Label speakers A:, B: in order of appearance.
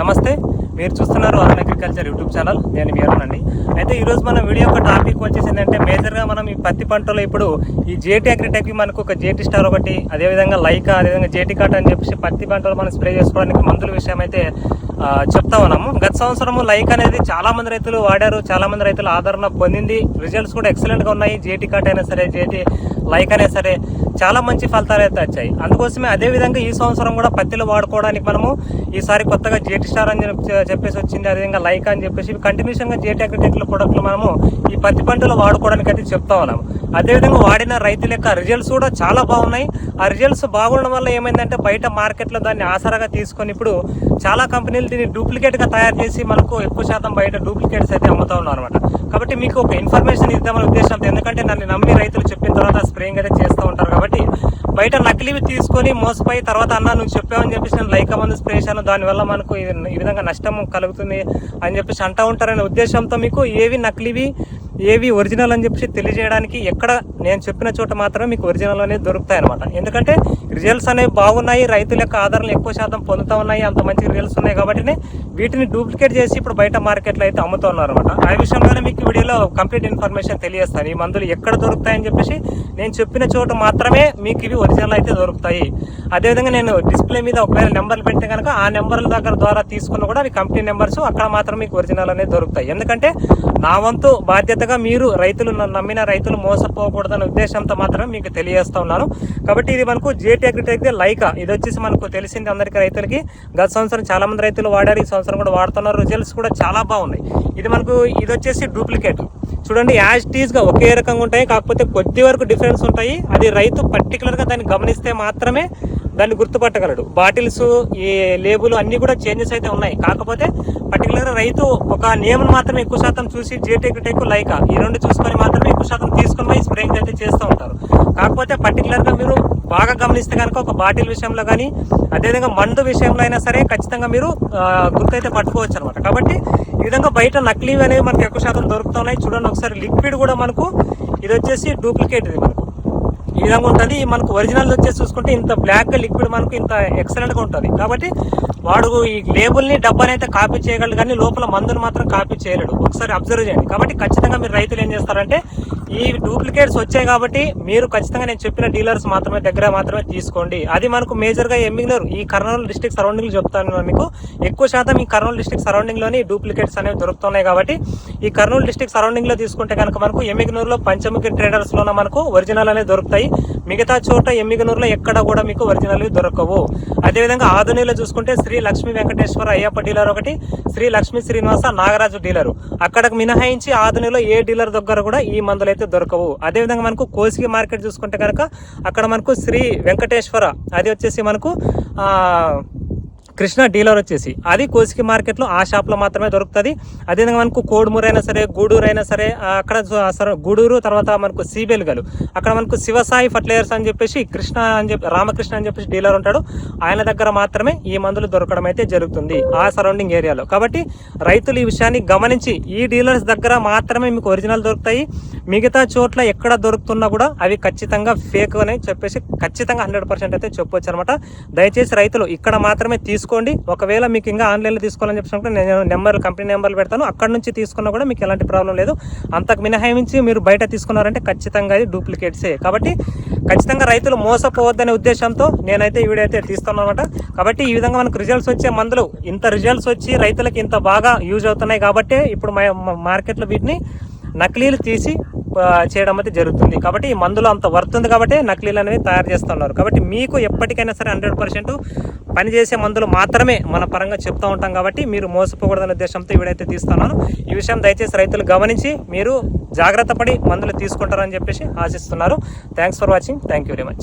A: నమస్తే. మీరు చూస్తున్నారు అరుణ్ అగ్రికల్చర్ యూట్యూబ్ ఛానల్. నేను మీరునండి అయితే ఈరోజు మన వీడియో యొక్క టాపిక్ వచ్చేసి ఏంటంటే మేజర్గా మనం ఈ పత్తి పంటలో ఇప్పుడు ఈ జేటీ అగ్రిటెక్కి మనకు ఒక జేటీ స్టార్ ఒకటి అదేవిధంగా లైకా అదేవిధంగా జేటీ కాట్ అని చెప్పేసి పత్తి పంటలో మనం స్ప్రే చేసుకోవడానికి మందుల విషయం అయితే చెప్తా ఉన్నాము. గత సంవత్సరము లైక్ అనేది చాలా మంది రైతులు వాడారు చాలా మంది రైతులు ఆదరణ పొందింది. రిజల్ట్స్ కూడా ఎక్సలెంట్గా ఉన్నాయి. జేటీ కాట్ అయినా సరే జేటీ లైక్ అయినా సరే చాలా మంచి ఫలితాలు అయితే వచ్చాయి. అందుకోసమే అదే విధంగా ఈ సంవత్సరం కూడా పత్తిలో వాడుకోవడానికి మనము ఈసారి కొత్తగా జేటీ స్టార్ అని చెప్పేసి వచ్చింది. అదేవిధంగా లైక్ అని చెప్పేసి కంటిన్యూషన్గా జేటీ అగ్రిటెక్ల ప్రొడక్ట్లు మనము ఈ పత్తి పంటలో వాడుకోవడానికి అయితే చెప్తా ఉన్నాము. అదేవిధంగా వాడిన రైతుల యొక్క రిజల్ట్స్ కూడా చాలా బాగున్నాయి. ఆ రిజల్ట్స్ బాగుండడం వల్ల ఏమైందంటే బయట మార్కెట్లో దాన్ని ఆసరాగా తీసుకొని ఇప్పుడు చాలా కంపెనీలు దీన్ని డూప్లికేట్గా తయారు చేసి మనకు ఎక్కువ శాతం బయట డూప్లికేట్స్ అయితే అమ్ముతా ఉన్నారు అనమాట కాబట్టి మీకు ఒక ఇన్ఫర్మేషన్ ఇద్దామనే ఉద్దేశంతో ఎందుకంటే నన్ను నమ్మి రైతులు చెప్పిన తర్వాత స్ప్రేయింగ్ అయితే చేస్తూ ఉంటారు కాబట్టి బయట నకిలీవి తీసుకొని మోసపోయి తర్వాత అన్న నువ్వు చెప్పావని చెప్పేసి నేను లైక్ మందు స్ప్రే చేశాను. దానివల్ల మనకు ఈ- విధంగా నష్టం కలుగుతుంది అని చెప్పేసి అంటా ఉంటారనే ఉద్దేశంతో మీకు ఏవి నకిలీవి ఏవి ఒరిజినల్ అని చెప్పేసి తెలియజేయడానికి ఎక్కడ నేను చెప్పిన చోట మాత్రమే మీకు ఒరిజినల్ అనేది దొరుకుతాయి అనమాట ఎందుకంటే రిజల్ట్స్ అనేవి బాగున్నాయి రైతుల యొక్క ఆధారాలు ఎక్కువ శాతం పొందుతా ఉన్నాయి అంత మంచి రిజల్ట్స్ ఉన్నాయి కాబట్టి వీటిని డూప్లికేట్ చేసి ఇప్పుడు బయట మార్కెట్లో అయితే అమ్ముతున్నారు అనమాట ఆ విషయంలోనే మీకు వీడియోలో కంప్లీట్ ఇన్ఫర్మేషన్ తెలియజేస్తాను. ఈ మందులు ఎక్కడ దొరుకుతాయని చెప్పేసి నేను చెప్పిన చోట మాత్రమే మీకు ఇవి ఒరిజినల్ అయితే దొరుకుతాయి. అదేవిధంగా నేను డిస్ప్లే మీద ఒకవేళ నెంబర్లు పెడితే కనుక ఆ నెంబర్ల దగ్గర ద్వారా తీసుకున్న కూడా అవి కంపెనీ నెంబర్స్ అక్కడ మాత్రం మీకు ఒరిజినల్ అనేది దొరుకుతాయి. ఎందుకంటే నా వంతు బాధ్యతగా మీరు రైతులు నన్ను నమ్మిన రైతులు మోసపోకూడదనే ఉద్దేశంతో మాత్రమే మీకు తెలియజేస్తా ఉన్నాను. కాబట్టి ఇది మనకు జేటీ అగ్రిటెక్ లైకా. ఇది వచ్చేసి మనకు తెలిసింది అందరికీ రైతులకి. గత సంవత్సరం చాలా మంది రైతులు వాడారు. ఈ సంవత్సరం కూడా వాడుతున్నారు. రిజల్ట్స్ కూడా చాలా బాగున్నాయి. ఇది మనకు ఇది వచ్చేసి డూప్లికేట్ చూడండి యాజ్ టీజ్గా ఒకే రకంగా ఉంటాయి. కాకపోతే కొద్ది వరకు డిఫరెన్స్ ఉంటాయి. అది రైతు పర్టికులర్గా దాన్ని గమనిస్తే మాత్రమే దాన్ని గుర్తుపట్టగలడు. బాటిల్స్ ఈ లేబుల్ అన్ని కూడా చేంజెస్ అయితే ఉన్నాయి. కాకపోతే పర్టికులర్గా రైతు ఒక నియమం మాత్రమే ఎక్కువ శాతం చూసి జేటెక్ టెక్ లైక్. ఈ రెండు చూసుకొని మాత్రమే ఎక్కువ శాతం తీసుకొని పోయి స్ప్రేయింగ్ అయితే చేస్తూ ఉంటారు. కాకపోతే పర్టికులర్గా మీరు బాగా గమనిస్తే కనుక ఒక బాటిల్ విషయంలో కానీ అదేవిధంగా మందు విషయంలో అయినా సరే ఖచ్చితంగా మీరు గుర్తైతే గుర్తయితే పట్టుకోవచ్చు అనమాట కాబట్టి ఈ విధంగా బయట నకిలీవి అనేవి మనకు ఎక్కువ శాతం దొరుకుతున్నాయి. చూడండి ఒకసారి లిక్విడ్ కూడా మనకు ఇది వచ్చేసి డూప్లికేట్ ఇది మనకు. ఈ విధంగా ఉంటుంది. మనకు ఒరిజినల్ వచ్చేసి చూసుకుంటే ఇంత బ్లాక్గా లిక్విడ్ మనకు ఇంత ఎక్సలెంట్గా ఉంటుంది. కాబట్టి వాడు ఈ లేబుల్ని డబ్బాని అయితే కాపీ చేయగలడు కానీ లోపల మందును మాత్రం కాపీ చేయలేడు. ఒకసారి అబ్జర్వ్ చేయండి. కాబట్టి ఖచ్చితంగా మీరు రైతులు ఏం చేస్తారంటే ఈ డూప్లికేట్స్ వచ్చాయి కాబట్టి మీరు ఖచ్చితంగా నేను చెప్పిన డీలర్స్ మాత్రమే దగ్గర మాత్రమే తీసుకోండి. అది మనకు మేజర్గా ఎమ్మిగ్నూరు ఈ కర్నూలు డిస్ట్రిక్ట్ సరౌండింగ్ చెప్తాను మీకు. ఎక్కువ శాతం ఈ కర్నూలు డిస్ట్రిక్ట్ సరౌండింగ్లోని డూప్లికేట్స్ అనేవి దొరుకుతున్నాయి కాబట్టి ఈ కర్నూలు డిస్ట్రిక్ట్ సరౌండింగ్లో తీసుకుంటే కనుక మనకు ఎమ్మిగ్నూరులో పంచముఖి ట్రేడర్స్ లోన మనకు ఒరిజినల్ అనేవి దొరుకుతాయి. మిగతా చోట ఎమ్మిగనూరులో ఎక్కడ కూడా మీకు ఒరిజినల్ దొరకవు. అదేవిధంగా ఆధునిలో చూసుకుంటే శ్రీ లక్ష్మీ వెంకటేశ్వర అయ్యప్ప డీలర్ ఒకటి శ్రీ లక్ష్మీ శ్రీనివాస నాగరాజు డీలర్. అక్కడకు మినహాయించి ఆధునిలో ఏ డీలర్ దగ్గర కూడా ఈ మందులు అయితే దొరకవు. అదేవిధంగా మనకు కోసిగి మార్కెట్ చూసుకుంటే కనుక అక్కడ మనకు శ్రీ వెంకటేశ్వర అది వచ్చేసి మనకు కృష్ణ డీలర్ వచ్చేసి. అది కోసికి మార్కెట్లో ఆ షాప్లో మాత్రమే దొరుకుతుంది. అదేవిధంగా మనకు కోడుమూరు అయినా సరే గూడూరు అయినా సరే అక్కడ సర- గూడూరు తర్వాత మనకు సీబెలుగలు అక్కడ మనకు శివసాయి ఫర్టిలైజర్స్ అని చెప్పేసి కృష్ణ అని చెప్పి రామకృష్ణ అని చెప్పేసి డీలర్ ఉంటాడు. ఆయన దగ్గర మాత్రమే ఈ మందులు దొరకడం అయితే జరుగుతుంది ఆ సరౌండింగ్ ఏరియాలో. కాబట్టి రైతులు ఈ విషయాన్ని గమనించి ఈ డీలర్స్ దగ్గర మాత్రమే మీకు ఒరిజినల్ దొరుకుతాయి. మిగతా చోట్ల ఎక్కడ దొరుకుతున్నా కూడా అవి ఖచ్చితంగా ఫేక్ అని చెప్పేసి ఖచ్చితంగా హండ్రెడ్ పర్సెంట్ అయితే చెప్పొచ్చు అనమాట దయచేసి రైతులు ఇక్కడ మాత్రమే తీసుకు తీసుకోండి. ఒకవేళ మీకు ఇంకా ఆన్లైన్లో తీసుకోవాలని చెప్పినప్పుడు నేను నెంబర్ కంపెనీ నెంబర్లు పెడతాను. అక్కడ నుంచి తీసుకున్నా కూడా మీకు ఎలాంటి ప్రాబ్లం లేదు. అంతకు మినహాయించి మీరు బయట తీసుకున్నారంటే ఖచ్చితంగా అది డూప్లికేట్సే కాబట్టి ఖచ్చితంగా రైతులు మోసపోవద్దనే ఉద్దేశంతో నేనైతే ఈ వీడియో అయితే తీస్తున్నాను అనమాట కాబట్టి ఈ విధంగా మనకు రిజల్ట్స్ వచ్చే మందులు ఇంత రిజల్ట్స్ వచ్చి రైతులకు ఇంత బాగా యూజ్ అవుతున్నాయి కాబట్టి ఇప్పుడు మా మార్కెట్లో వీటిని నకిలీలు తీసి చేయడం అయితే జరుగుతుంది. కాబట్టి ఈ మందులు అంత వర్త్ ఉంది కాబట్టి నకిలీలు అనేవి తయారు చేస్తున్నారు. కాబట్టి మీకు ఎప్పటికైనా సరే హండ్రెడ్ పర్సెంట్ పనిచేసే మందులు మాత్రమే మన పరంగా చెప్తూ ఉంటాం కాబట్టి మీరు మోసపోకూడదనే ఉద్దేశంతో ఇవిడైతే తీస్తున్నాను. ఈ విషయం దయచేసి రైతులు గమనించి మీరు జాగ్రత్త పడి మందులు తీసుకుంటారని చెప్పేసి ఆశిస్తున్నారు. Thanks for watching thank you very much